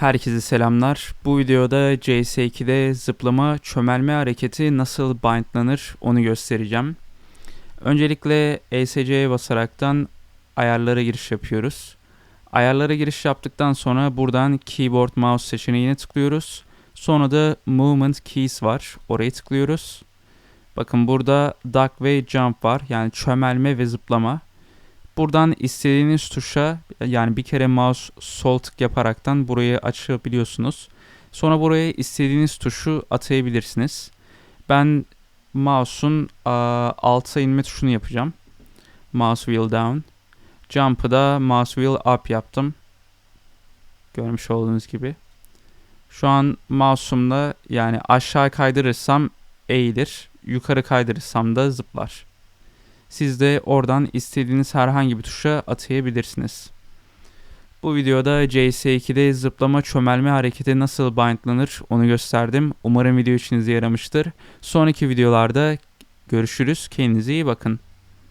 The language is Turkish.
Herkese selamlar. Bu videoda CS2'de zıplama çömelme hareketi nasıl bindlanır onu göstereceğim. Öncelikle ESC'ye basaraktan ayarlara giriş yapıyoruz. Ayarlara giriş yaptıktan sonra buradan keyboard mouse seçeneğine tıklıyoruz. Sonra da movement keys var. Oraya tıklıyoruz. Bakın burada duck ve jump var. Yani çömelme ve zıplama. Buradan istediğiniz tuşa yani bir kere mouse sol tık yaparaktan burayı açabiliyorsunuz. Sonra buraya istediğiniz tuşu atayabilirsiniz. Ben mouse'un alta inme tuşunu yapacağım. Mouse wheel down. Jump'ı da mouse wheel up yaptım. Görmüş olduğunuz gibi. Şu an mouse'umla yani aşağı kaydırırsam eğilir. Yukarı kaydırırsam da zıplar. Siz de oradan istediğiniz herhangi bir tuşa atayabilirsiniz. Bu videoda CS2'de zıplama çömelme hareketi nasıl bindlanır onu gösterdim. Umarım video işinize yaramıştır. Sonraki videolarda görüşürüz. Kendinize iyi bakın.